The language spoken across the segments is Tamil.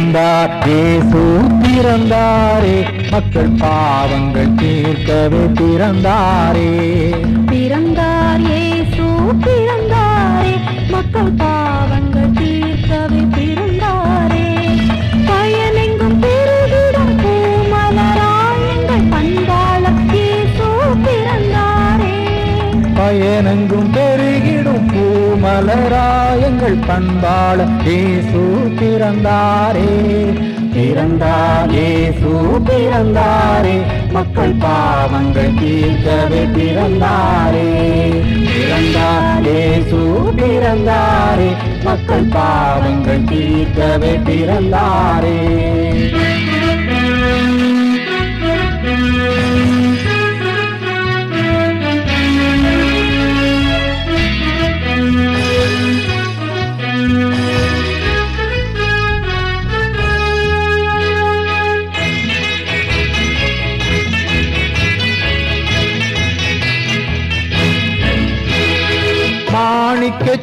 பிறந்தார். ஏசு பிறந்தாரே. மக்கள் பாவங்கள் தீர்க்கவே பிறந்தாரே. பூமலராயங்கள் பண்பாள ஏசு பிறந்தாரே. பிறந்தார் இயேசு பிறந்தாரே. மக்கள் பாவங்கள் தீர்க்கவே பிறந்தாரே. பிறந்தார் இயேசு பிறந்தாரே. மக்கள் பாவங்கள் தீர்க்கவே பிறந்தாரே.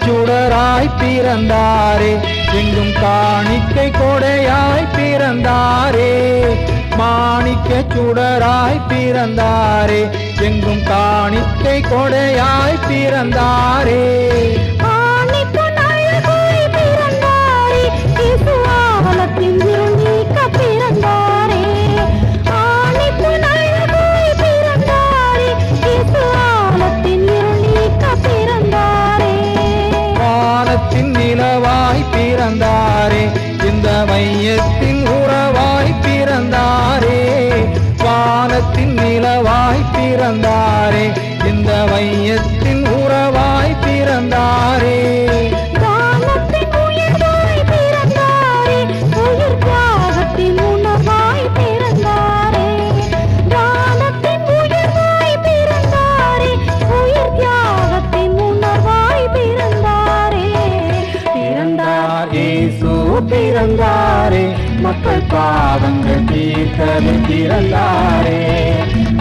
சுடராய் பிறந்தாரே. எங்கும் காணிக்கை கொடையாய் பிறந்தாரே. மாணிக்க சுடராய் பிறந்தாரே. எங்கும் காணிக்கை கொடையாய் பிறந்தாரே. பிறந்தாரே மக்கள் பாவங்கள் தீர்த்தது பிறந்தாரே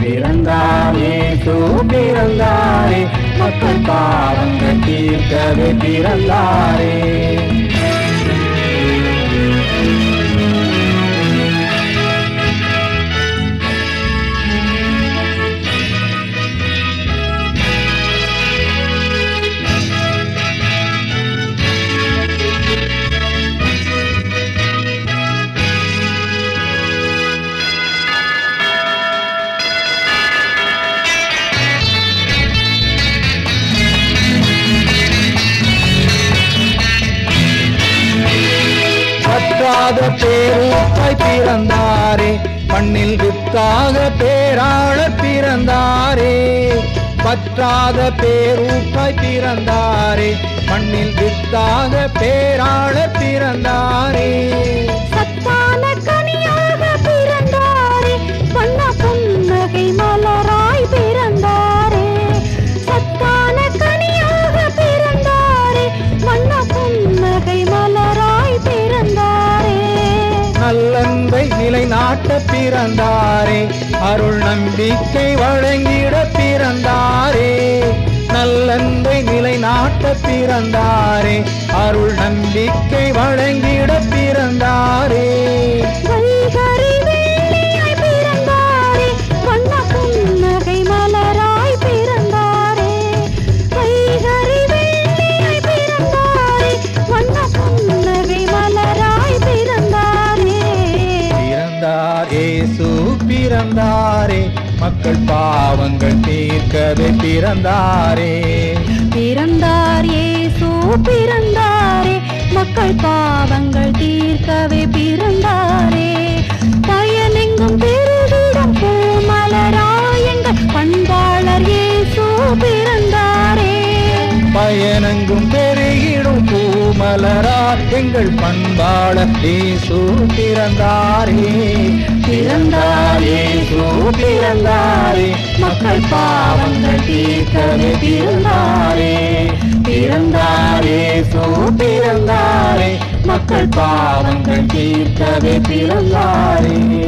பிறந்தாரே இயேசு பிறந்தாரே. மக்கள் பாவங்கள் தீர்த்தது பிறந்தாரே பற்றாத பேரூப்பாய் பிறந்தாரே. மண்ணில் வித்தாக பேராள பிறந்தாரே. பற்றாத பேரூப்பாய் பிறந்தாரே. மண்ணில் வித்தாக பேராள பிறந்தாரே. சத்தான கனியாக காட்ட பிறந்தாரே. அருள் நம்பிக்கை வழங்கிட பிறந்தாரே. நல்லன்பை நிலைநாட்ட பிறந்தாரே. அருள் நம்பிக்கை வழங்கிட பிறந்தாரே. பிறந்தாரே. மக்கள் பாவங்கள் தீர்க்கவே பிறந்தாரே. பிறந்தாரே இயேசு பிறந்தாரே. மக்கள் பாவங்கள் தீர்க்கவே பிறந்தாரே. மலரார் எங்கள் பண்பாள ஏசு பிறந்தாரே. பிறந்தாரே பிறந்தாரே. மக்கள் பாவங்கள் தீர்க்கவே பிறந்தாரே. பிறந்தாரே இயேசு பிறந்தாரே. மக்கள் பாவங்கள் தீர்க்கவே பிறந்தாரே.